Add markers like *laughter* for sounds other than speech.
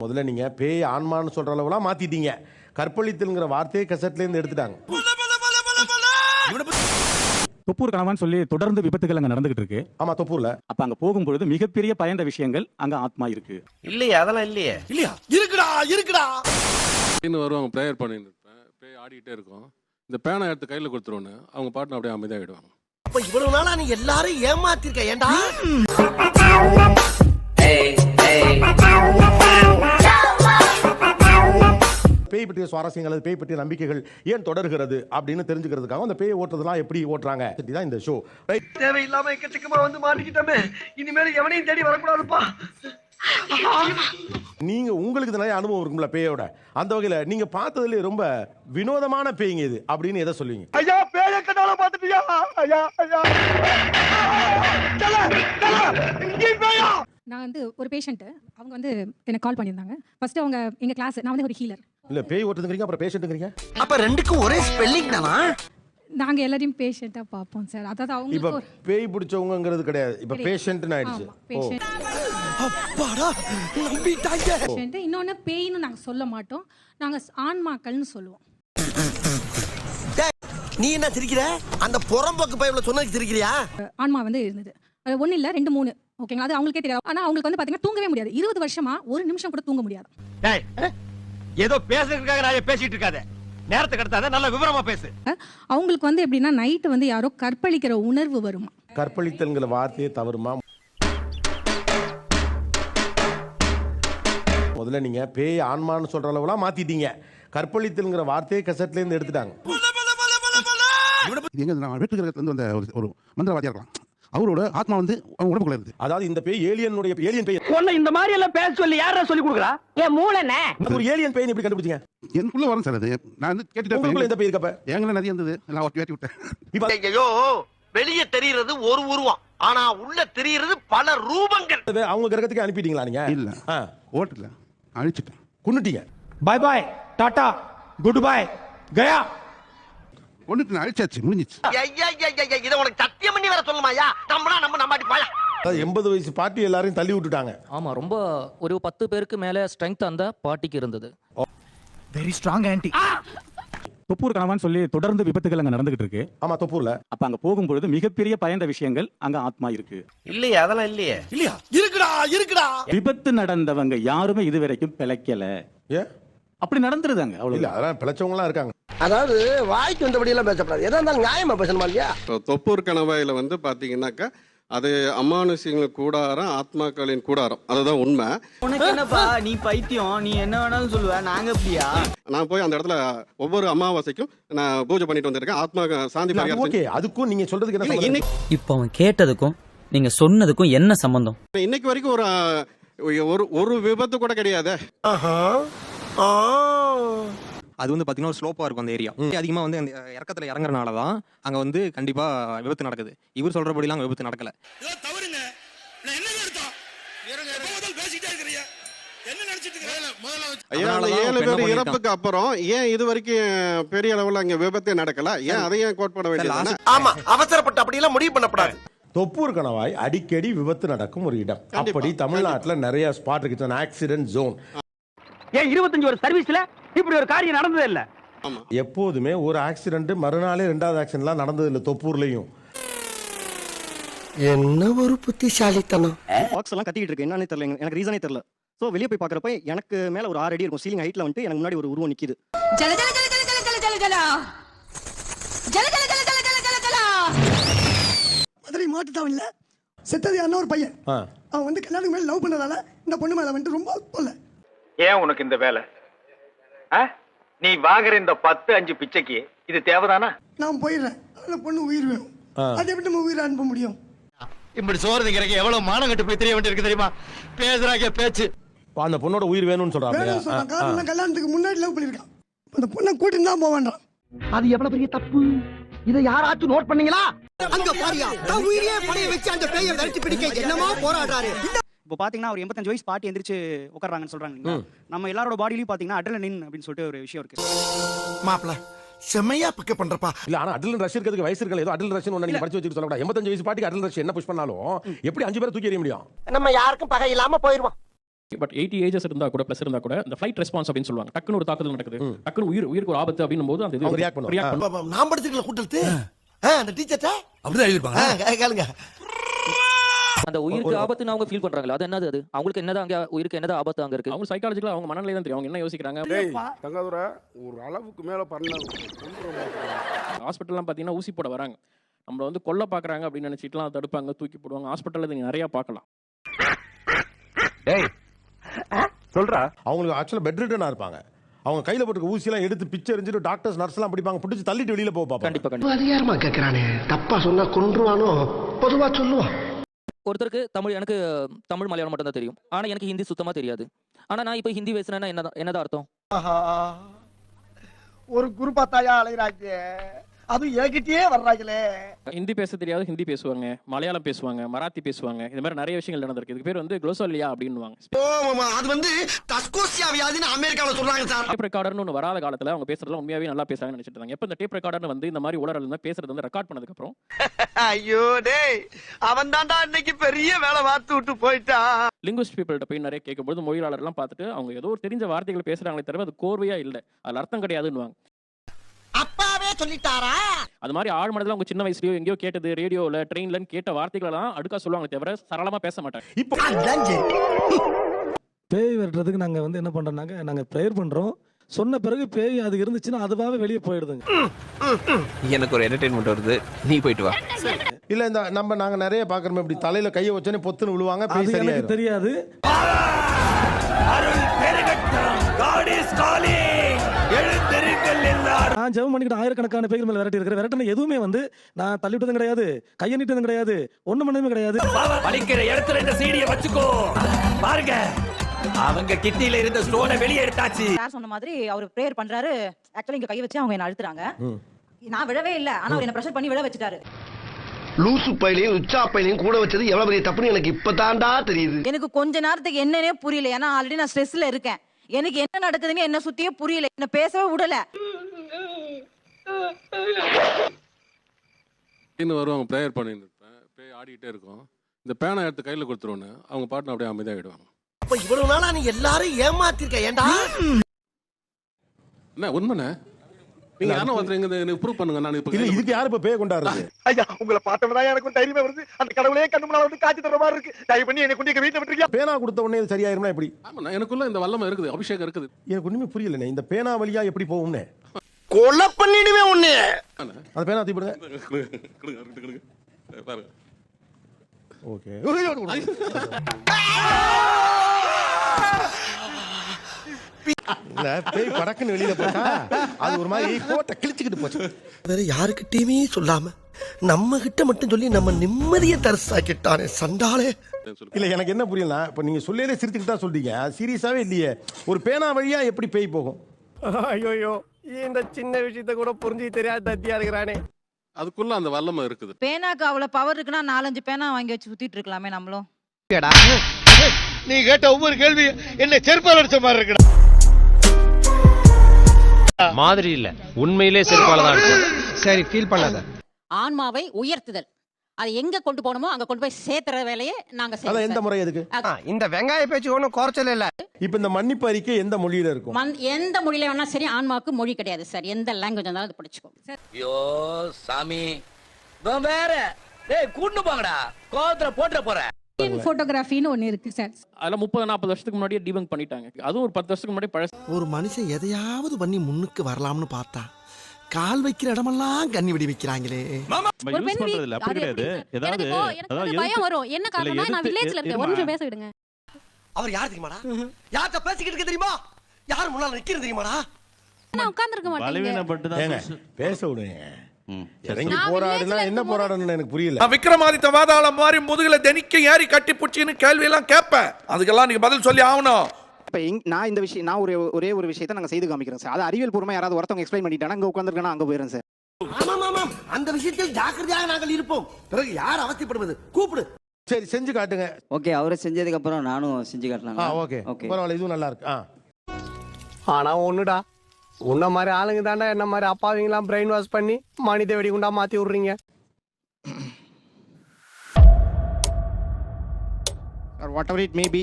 முதல்ல நீங்க பேய் ஆன்மான்னு சொல்ற அளவுலாம் மாத்திட்டீங்க. கற்பழித்தல்ங்கிற வார்த்தையை கசட்ல இருந்து எடுத்துட்டாங்க. தொப்பூர் கணவான்னு சொல்லி தொடர்ந்து விபத்துகள் அங்க நடந்துகிட்டு இருக்கு. ஆமா தொப்பூர்ல. அப்ப அங்க போகும்பொழுது மிகப்பெரிய பயந்த விஷயங்கள் அங்க ஆத்மா இருக்கு. இல்லையே அதெல்லாம் இல்லையே. இல்லையா? இருக்குடா இருக்குடா. இன்னும் வருவாங்க ப்ரேயர் பண்ணிட்டு இருப்பேன் பேய் ஆடிக்கிட்டே இருக்கும். இந்த பேனை எடுத்து கையில் கொடுத்துருவோன்னு அவங்க பாட்டுன்னு அப்படியே அமைதியாகிடுவாங்க அப்ப இவ்வளவு நாளா நீ எல்லாரும் ஏமாத்திருக்க ஏன்டா பேய் பற்றிய சுவாரஸ்யங்கள் அல்லது பேய் பற்றிய நம்பிக்கைகள் ஏன் தொடர்கிறது அப்படின்னு தெரிஞ்சுக்கிறதுக்காக அந்த பேய் ஓட்டுறதுலாம் எப்படி ஓட்டுறாங்க? தான் இந்த ஷோ ரைட் தேவையில்லாம எக்கச்சக்கமா வந்து மாட்டிக்கிட்டோமே. இனிமேல் எவனையும் தேடி வரக்கூடாதுப்பா. நீங்க உங்களுக்கு நிறைய அனுபவம் இருக்கும்ல பேயோட. அந்த வகையில நீங்க பார்த்ததுல ரொம்ப வினோதமான பேய்ங்க இது அப்படின்னு எதை சொல்லுவீங்க? ஐயா பேய கட்டால பாத்துட்டியா ஐயா ஐயா. நான் வந்து ஒரு பேஷண்ட்டு அவங்க வந்து எனக்கு கால் பண்ணியிருந்தாங்க. ஃபர்ஸ்ட் அவங்க எங்க கிளாஸ் நான் வந்து ஒரு ஹீலர் இல்ல பேய் ஓட்டுறதுங்கிறீங்க அப்புறம் பேஷண்ட்டுங்கிறீங்க அப்ப ரெண்டுக்கும் ஒரே ஸ்பெல்லிங் தானா? நாங்க எல்லாரையும் பேஷண்ட்டாக பார்ப்போம் சார் அதாவது இப்ப பேய் பிடிச்சவங்கிறது கிடையாது. இப்ப. பேஷண்ட்னு ஆயிடுச்சு. ஓ. பேஷண்ட் அப்பாடா நம்பிட்டாங்க பேஷண்ட் இன்னொன்னு பேய்னு நாங்க சொல்ல மாட்டோம். நாங்க ஆன்மாக்கள்னு சொல்லுவோம். டேய், நீ என்ன சிரிக்கிற? அந்த புறம்போக்கு பையன் சொன்னதுக்கு சிரிக்கிறியா? ஆன்மா வந்து இருந்தது. அது ஒண்ணு இல்ல ரெண்டு மூணு. ஓகேங்களா அது அவங்களுக்கே தெரியாது. ஆனா அவங்களுக்கு வந்து பாத்தீங்கன்னா தூங்கவே முடியாது. இருபது வருஷமா ஒரு நிமிஷம் கூட தூங்க முடியாது. டேய் ஏதோ பேசுறதுக்காக நான் பேசிட்டு இருக்காத. நேரத்தை கடத்தாத நல்ல விவரமா பேசு. அவங்களுக்கு வந்து எப்படின்னா நைட்டு வந்து யாரோ கற்பழிக்கிற உணர்வு வருமா? கற்பழித்தல்ங்கிற வார்த்தையே தவறுமா? முதல்ல நீங்க பேய் ஆன்மான்னு சொல்ற அளவுலாம் மாத்திட்டீங்க. கற்பழித்தல்ங்கிற வார்த்தையை கசட்ல இருந்து எடுத்துட்டாங்க. எங்க இருந்து வந்த ஒரு- ஒரு மந்திரவாதியா இருக்கலாம். அவரோட ஆத்மா வந்து அவங்க உடம்புக்குள்ள இருந்து அதாவது இந்த பேய் ஏலியனுடைய ஏலியன் பேய் உன்னை இந்த மாதிரி எல்லாம் பேச சொல்லி யாரா சொல்லி கொடுக்குறா? என் மூளைண்ணே. அது ஒரு ஏலியன் பேய் எப்படி கண்டுபிடிச்சீங்க? எனக்குள்ள வரும் சார் அது. நான் வந்து கேட்டுட்டே இருப்பேன் பேய் இருக்கப்ப? எங்களை நிறைய இருந்தது. எல்லாம் ஒட்டி வேட்டி விட்டேன். இப்ப ஐயோ வெளிய தெரியறது ஒரு உருவம். ஆனா உள்ள தெரியறது பல ரூபங்கள். அவங்க கிரகத்துக்கு அனுப்பிட்டீங்களா நீங்க? இல்ல. ஆ, ஓட்டல. அழிச்சிட்டேன். கொன்னுட்டீங்க. Bye bye Tata good bye கயா கொண்டுட்டு நான் அழிச்சாச்சு முடிஞ்சிச்சு. ஐயா ஐயா ஐயா இத உனக்கு சத்தியம் பண்ணி வேற சொல்லுமாயா நம்மளா நம்ம நம்மாட்டி பாயா? எண்பது வயசு பாட்டி எல்லாரையும் தள்ளி விட்டுட்டாங்க. ஆமா ரொம்ப ஒரு பத்து பேருக்கு மேல ஸ்ட்ரென்த் அந்த பாட்டிக்கு இருந்தது. வெரி ஸ்ட்ராங் ஆன்டி தொப்பூர் கணவான்னு சொல்லி தொடர்ந்து விபத்துகள் அங்க நடந்துகிட்டு இருக்கு. ஆமா தொப்பூர்ல. அப்ப அங்க போகும்பொழுது மிகப்பெரிய பயந்த விஷயங்கள் அங்க ஆத்மா இருக்கு. இல்லையே அதெல்லாம் இல்லையே. இல்லையா? இருக்குடா இருக்குடா. விபத்து நடந்தவங்க யாருமே இதுவரைக்கும் பிழைக்கல. ஏ? அப்படி நடந்துருதாங்க இல்ல அவ்வளவு அதெல்லாம் பிழைச்சவங்க எல்லாம் இருக்காங்க. அதாவது வாய்க்கு வந்தபடி எல்லாம் பேசப்படாது. எதா இருந்தாலும் நியாயமா பேசணுமா இல்லையா? இப்போ தொப்பூர் கணவாயில் வந்து பார்த்தீங்கன்னாக்கா அது அமானுஷியங்கள் கூடாரம் ஆத்மாக்களின் கூடாரம். அதுதான் உண்மை. உனக்கு என்னப்பா நீ பைத்தியம் நீ என்ன வேணாலும் சொல்லுவ நாங்க அப்படியா நான் போய் அந்த இடத்துல ஒவ்வொரு அமாவாசைக்கும் நான் பூஜை பண்ணிட்டு வந்திருக்கேன். ஆத்மா சாந்தி ஓகே அதுக்கும் நீங்க சொல்றதுக்கு என்ன? இன்னைக்கு இப்போ அவன் கேட்டதுக்கும் நீங்க சொன்னதுக்கும் என்ன சம்பந்தம் இன்னைக்கு வரைக்கும் ஒரு அஹ், ஒரு ஒரு விபத்து கூட கிடையாது. அது வந்து பாத்தீங்கன்னா ஒரு ஸ்லோப்பா இருக்கும் அந்த ஏரியா அதிகமா வந்து அந்த இறக்கத்துல இறங்குறனால தான் அங்க வந்து கண்டிப்பா விபத்து நடக்குது. இவர் சொல்றபடிலாம் அங்க விபத்து நடக்கல. தவறுங்க? இறப்புக்கு அப்புறம் ஏன் இது வரைக்கும் பெரிய அளவுல அங்க விபத்தே நடக்கல? ஏன் அதையும் கோட்பட வேண்டியது ஆமா அவசரப்பட்டு அப்படி எல்லாம் முடிவு பண்ணப்படாது தொப்பூர் கணவாய் அடிக்கடி விபத்து நடக்கும் ஒரு இடம். அப்படி தமிழ்நாட்டுல நிறைய ஸ்பாட் இருக்கு. ஆக்சிடென்ட் ஜோன் ஏன் இருபத்தஞ்சு ஒரு சர்வீஸ்ல இப்படி ஒரு காரியம் நடந்ததே இல்ல எப்போதுமே ஒரு ஆக்சிடென்ட் மறுநாளே ரெண்டாவது ஆக்சிடென்ட்லாம் நடந்தது இல்லை தொப்பூர்லயும் என்ன ஒரு புத்திசாலித்தனம் பாக்ஸ் எல்லாம் கட்டிட்டு இருக்கு என்னன்னு தெரியல எனக்கு ரீசனே தெரியல சோ வெளிய போய் பாக்குறப்ப எனக்கு மேல ஒரு ஆறு அடி இருக்கும் சீலிங் ஹைட்ல வந்துட்டு எனக்கு முன்னாடி ஒரு உருவம் நிக்குது ஜல ஜல ஜல ஜல ஜல ஜல ஜல ஜல ஜல ஜல ஜல ஜல ஜல ஜல மதுரை மாட்டுத்தான் இல்ல செத்தது யாருன்னா ஒரு பையன் ஆ. அவன் வந்து கல்யாணத்துக்கு மேல லவ் பண்ணதால இந்த பொண்ணு மேல வந்துட்டு ரொம்ப தொல்லை ஏன் உனக்கு இந்த வேலை? நீ வாங்குற இந்த பத்து அஞ்சு பிச்சைக்கு இது தேவைதானா? நான் போயிடுறேன். அந்த பொண்ணு உயிர் வேணும். அதை எப்படி நம்ம உயிரை அனுப்ப முடியும்? இப்படி சோறு திங்கிறக்கு எவ்வளவு மானம் கட்டு போய் தெரிய வேண்டியிருக்கு தெரியுமா? பேசுறாங்க பேச்சு. அந்த பொண்ணோட உயிர் வேணும்னு சொல்றாங்க வேணும்னு சொல்றான் காரணம் கல்யாணத்துக்கு முன்னாடி லவ் பண்ணிருக்கான் அந்த பொண்ணை கூட்டிட்டு தான் போவான்றான் அது எவ்வளவு பெரிய தப்பு? இதை யாராச்சும் நோட் பண்ணீங்களா? அங்க பாரியா. தான் உயிரியே படைய வச்சு அந்த பேயை விரட்டி பிடிக்க என்னமா போராடுறாரு. இப்போ பாத்தீங்கன்னா ஒரு எண்பத்தஞ்சு வயசு பாட்டி எந்திரிச்சு உட்காராங்கன்னு சொல்றாங்க? நம்ம எல்லாரோட பாடியிலயும் பாத்தீங்கன்னா அட்ரலின் அப்படின்னு சொல்லிட்டு ஒரு விஷயம் இருக்கு. மாப்பிள செம்மையா பிக்கப் பண்றப்பா. இல்ல ஆனா அடல் ரஷ் இருக்கிறதுக்கு வயசு இருக்கல. ஏதோ அடல் ரஷ் ஒண்ணு நீங்க படிச்சு வச்சுட்டு சொல்லக்கூடாது. எண்பத்தஞ்சு வயசு பாட்டிக்கு அடல் ரஷ் என்ன புஷ் பண்ணாலும் எப்படி அஞ்சு பேரை தூக்கி எறிய முடியும்? நம்ம யாருக்கும் பகை இல்லாம போயிருவோம். பட் எயிட்டி ஏஜஸ் இருந்தா கூட ப்ளஸ் இருந்தா கூட இந்த ஃபிளைட் ரெஸ்பான்ஸ் அப்படின்னு சொல்லுவாங்க. டக்குனு ஒரு தாக்குதல் நடக்குது. டக்குனு உயிர் உயிருக்கு ஒரு ஆபத்து அப்படின்னும் போது அந்த. ரியாக்ட் பண்ணும் நான் படிச்சிருக்கல கூட்டத்து? அந்த டீச்சர்ட்ட அப்படிதான் எழுதிருப்பாங்க கேளுங்க. அந்த உயிருக்கு ஆபத்துன்னு அவங்க ஃபீல் பண்றாங்களா அது என்னது அது? அவங்களுக்கு என்னதான் அங்க உயிருக்கு என்னதான் ஆபத்து அங்க இருக்கு? அவங்க சைக்காலஜிக்கலா அவங்க மனநிலை தான் தெரியும். அவங்க என்ன யோசிக்கிறாங்க? தங்காதுரை ஒரு அளவுக்கு மேல பண்ண ஹாஸ்பிட்டல்லாம் பார்த்தீங்கன்னா ஊசி போட வராங்க. நம்மள வந்து கொல்ல பார்க்குறாங்க அப்படின்னு நினச்சிட்டுலாம் தடுப்பாங்க தூக்கி போடுவாங்க. ஹாஸ்பிட்டலில் நீங்கள் நிறையா பார்க்கலாம். சொல்றா. அவங்களுக்கு ஆக்சுவலாக பெட் ரிட்டனாக இருப்பாங்க. அவங்க கையில் போட்டுக்க ஊசியெல்லாம் எடுத்து பிச்சை எரிஞ்சிட்டு டாக்டர்ஸ் நர்ஸ்லாம் பிடிப்பாங்க. பிடிச்சி தள்ளிட்டு வெளியில் போக பார்ப்பாங்க. கண்டிப்பாக கண்டிப்பாக அதிகாரமா கேக்குறானே? தப்பா சொன்னா கொன்றுவானோ? பொதுவா சொல்லுவான் ஒருத்தருக்கு தமிழ் எனக்கு தமிழ் மலையாளம் மட்டும் தான் தெரியும். ஆனால் எனக்கு ஹிந்தி சுத்தமாக தெரியாது. ஆனால் நான் இப்போ ஹிந்தி பேசுனேன்னா என்னதான் என்னதான் அர்த்தம்? ஒரு குரு பார்த்தாயா அலைகிறாங்க அது என்கிட்டயே வர்றாங்களே. ஹிந்தி பேச தெரியாது ஹிந்தி பேசுவாங்க மலையாளம் பேசுவாங்க மராத்தி பேசுவாங்க இந்த மாதிரி நிறைய விஷயங்கள் நடந்திருக்கு. இதுக்கு பேர் வந்து குளோசோலியா அப்படின்னுவாங்க. அது வந்து தஸ்கோசியா வியாதின்னு அமெரிக்கால சொல்றாங்க சார். டேப் ரெக்கார்டர்னு ஒன்று வராத காலத்தில் அவங்க பேசுறதுலாம் உண்மையாவே நல்லா பேசுறாங்கன்னு நினைச்சிட்டு இருந்தாங்க. எப்போ இந்த டேப் ரெக்கார்டர் வந்து இந்த மாதிரி உலரில் இருந்து பேசுறது வந்து ரெக்கார்ட் பண்ணதுக்கப்புறம்? *laughs* ஐயோ டேய் அவன் தான்டா இன்னைக்கு பெரிய வேலை பார்த்து விட்டு போயிட்டான் லிங்குவிஸ்ட் பீப்பிள்கிட்ட போய் நிறைய கேட்கும்போது மொழியாளர்லாம் பார்த்துட்டு அவங்க ஏதோ ஒரு தெரிஞ்ச வார்த்தைகள் பேசுறாங்களே தவிர அது கோர்வையா இல்லை. அதில் அர்த்தம் அப்பாவே சொல்லிட்டாரா? அது மாதிரி ஆழ் மனதில் அவங்க சின்ன வயசுலயோ எங்கேயோ கேட்டது ரேடியோவில் ட்ரெயின்லன்னு கேட்ட வார்த்தைகளெல்லாம் அடுக்கா சொல்லுவாங்க தவிர சரளமாக பேச மாட்டாங்க. இப்போ பேய் விரட்டுறதுக்கு நாங்க வந்து என்ன பண்றோம்னாங்க நாங்க ப்ரேயர் பண்றோம். சொன்ன பிறகு பேய் அது இருந்துச்சுன்னா அதுவாகவே வெளியே போயிடுதுங்க. எனக்கு ஒரு என்டர்டைன்மெண்ட் வருது. நீ போயிட்டு வா. இல்லை இந்த நம்ம நாங்கள் நிறைய பார்க்குறோம் இப்படி தலையில் கையை வச்சோன்னே பொத்துன்னு விழுவாங்க அது பேய் எனக்கு சரியாயிரும். தெரியாது. நான் ஜெபம் பண்ணிக்கிட்டு ஆயிரக்கணக்கான பேர் மேல விரட்டி இருக்கிறேன். விரட்டின எதுவுமே வந்து நான் தள்ளி விட்டதும் கிடையாது கையை நீட்டதும் கிடையாது ஒண்ணு பண்ணதுமே கிடையாது. வலிக்கிற இடத்துல இந்த சீடியை வச்சுக்கோ. பாருங்க. அவங்க கிட்னில இருந்த ஸ்டோனை வெளியே எடுத்தாச்சு. யார் சொன்ன மாதிரி அவர் ப்ரேயர் பண்றாரு. ஆக்சுவலி இங்க கை வச்சு அவங்க என்ன அழுத்துறாங்க. நான் விழவே இல்ல. ஆனா அவர் என்ன பிரஷர் பண்ணி விழ வச்சுட்டாரு. லூசு பையிலையும் உச்சா பையிலையும் கூட வச்சது எவ்வளவு பெரிய தப்புன்னு எனக்கு இப்பதான்டா தெரியுது. எனக்கு கொஞ்ச நேரத்துக்கு என்னன்னே புரியல. ஏன்னா ஆல்ரெடி நான் ஸ்ட்ரெஸ்ல இருக்கேன். எனக்கு என்ன நடக்குதுன்னு என்ன சுத்தியே புரியல. என்ன பேசவே விடல. இன்னும் வருவாங்க ப்ரேயர் பண்ணிட்டு இருப்பேன் பேய் ஆடிக்கிட்டே இருக்கும். இந்த பேனை எடுத்து கையில் கொடுத்துருவோன்னு அவங்க பாட்டுன்னு அப்படியே அமைதியாகிடுவாங்க அப்ப இவ்வளவு நாளா நீ எல்லாரும் ஏமாத்திருக்க ஏன்டா என்ன உண்மைண்ணே? நீங்க யாரும் ஒருத்தர் எங்க எனக்கு ப்ரூவ் பண்ணுங்க நான் இப்போ இல்லை இதுக்கு யார் இப்போ பேய் கொண்டாடுறது? ஐயா உங்களை பார்த்தவனா எனக்கு தைரியமே வருது. அந்த கடவுளே கண்ணு முன்னால வந்து காட்சி தர மாதிரி இருக்கு. தயவு பண்ணி என்னை கொண்டு எங்க வீட்டுல விட்டுருக்கியா? பேனா கொடுத்த உடனே இது சரியாயிரும்னா எப்படி? ஆமாண்ணா எனக்குள்ள இந்த வல்லமை இருக்குது அபிஷேகம் இருக்குது. எனக்கு ஒன்றுமே புரியலண்ணே இந்த பேனா வழியா எப்படி போகும்னே? கொலை பண்ணிடுவே உன்னை அந்த பேனா தீப்பிடுங்க பாருங்க ஓகே. இல்ல பேய் படக்குன்னு வெளியில போட்டா அது ஒரு மாதிரி கோட்டை கிழிச்சுக்கிட்டு போச்சு. வேற யாருக்கிட்டயுமே சொல்லாம நம்ம கிட்ட மட்டும் சொல்லி நம்ம நிம்மதியை தரிசாக்கிட்டானே சண்டாளே. இல்ல எனக்கு என்ன புரியல இப்ப நீங்க சொல்லையிலே சிரிச்சுக்கிட்டு தான் சொல்றீங்க சீரியஸாவே இல்லையே. ஒரு பேனா வழியா எப்படி பேய் போகும்? ஐயோ. இந்த சின்ன விஷயத்த கூட புரிஞ்சு தெரியாத தத்தியா இருக்கிறானே அதுக்குள்ள அந்த வல்லமை இருக்குது பேனாக்கு அவ்வளவு பவர் இருக்குன்னா நாலஞ்சு பேனா வாங்கி வச்சு சுத்திட்டு இருக்கலாமே நம்மளும் நீ கேட்ட ஒவ்வொரு கேள்வி என்ன செருப்பால் அடிச்ச மாதிரி இருக்கு மாதிரி இல்ல உண்மையிலே செருப்பால தான் சரி ஃபீல் பண்ணாத ஆன்மாவை உயர்த்துதல் அது எங்க கொண்டு போகணுமோ அங்க கொண்டு போய் சேர்த்துற வேலையை நாங்க அதான் எந்த முறை எதுக்கு? இந்த வெங்காய பேச்சு ஒன்றும் குறைச்சல இல்ல. இப்ப இந்த மன்னிப்பு அறிக்கை எந்த மொழியில இருக்கும்? மண் எந்த மொழியில வேணா சரி ஆன்மாவுக்கு மொழி கிடையாது சார். எந்த லாங்குவேஜ் இருந்தாலும் அது படிச்சுக்கோ ஐயோ சாமி. இவன் வேற. டேய் கூண்டு போங்கடா. கோவத்துல போட்டுற போற. போட்டோகிராஃபின்னு ஒன்று இருக்கு சார். அதெல்லாம் முப்பது நாற்பது வருஷத்துக்கு முன்னாடியே டிபங்க் பண்ணிட்டாங்க. அதுவும் ஒரு பத்து வருஷத்துக்கு முன்னாடி பழசு. ஒரு மனுஷன் எதையாவது பண்ணி முன்னுக்கு வரலாம்னு பார்த்தா கால் வைக்கிற இடமெல்லாம் கண்ணி வெடி வைக்கிறாங்களே. ஒரு பெண் வீ- அது எப்படி சார்? எனக்கு இப்போ- எனக்கு வந்து பயம் வரும். என்ன காரணம்னா நான் வில்லேஜ்ல இருக்கேன் ஒரு நிமிஷம் பேச விடுங்க. அவர் யார் தெரியுமாடா? யார்கிட்ட பேசிக்கிட்டு இருக்க தெரியுமா? யார் முன்னால நிக்கிறது தெரியுமாடா? நான் உட்கார்ந்திருக்க மாட்டேங்க. ஏங்க பேச விடுங்க. இறங்கி நான் போராடுனா என்ன போராடணும்னு எனக்கு புரியல. விக்ரமாதித்த வாதாளம் மாதிரி முதுகுல தெனிக்க ஏறி கட்டி புடிச்சின்னு கேள்வி எல்லாம் கேட்பேன். அதுக்கெல்லாம் நீங்க பதில் சொல்லி ஆகணும். இப்போ நான் இந்த விஷயம் நான் ஒரு ஒரே ஒரு விஷயத்தை நாங்கள் செய்து காமிக்கிறோம் சார். அது அறிவியல் பூர்வமாக யாராவது ஒருத்தவங்க எக்ஸ்பிளைன் பண்ணிட்டாங்கன்னா அங்கே உட்காந்துருக்கேன்னா அங்கே போயிடுறேன் சார். ஆமாம் ஆமாம் அந்த விஷயத்தில் ஜாக்கிரதையாக நாங்கள் இருப்போம். பிறகு யார் அவசியப்படுவது? கூப்பிடு. சரி செஞ்சு காட்டுங்க. ஓகே அவரை செஞ்சதுக்கு அப்புறம் நானும் செஞ்சு ஆ ஓகே. பரவாயில்ல இதுவும் நல்லா இருக்கு. ஆ. ஆனா ஒண்ணுடா. உன்ன மாதிரி ஆளுங்க தாண்டா என்ன மாதிரி அப்பாவிங்களாம் பிரெயின் வாஷ் பண்ணி மனித வெடிகுண்டா மாத்தி விடுறீங்க. Whatever it may be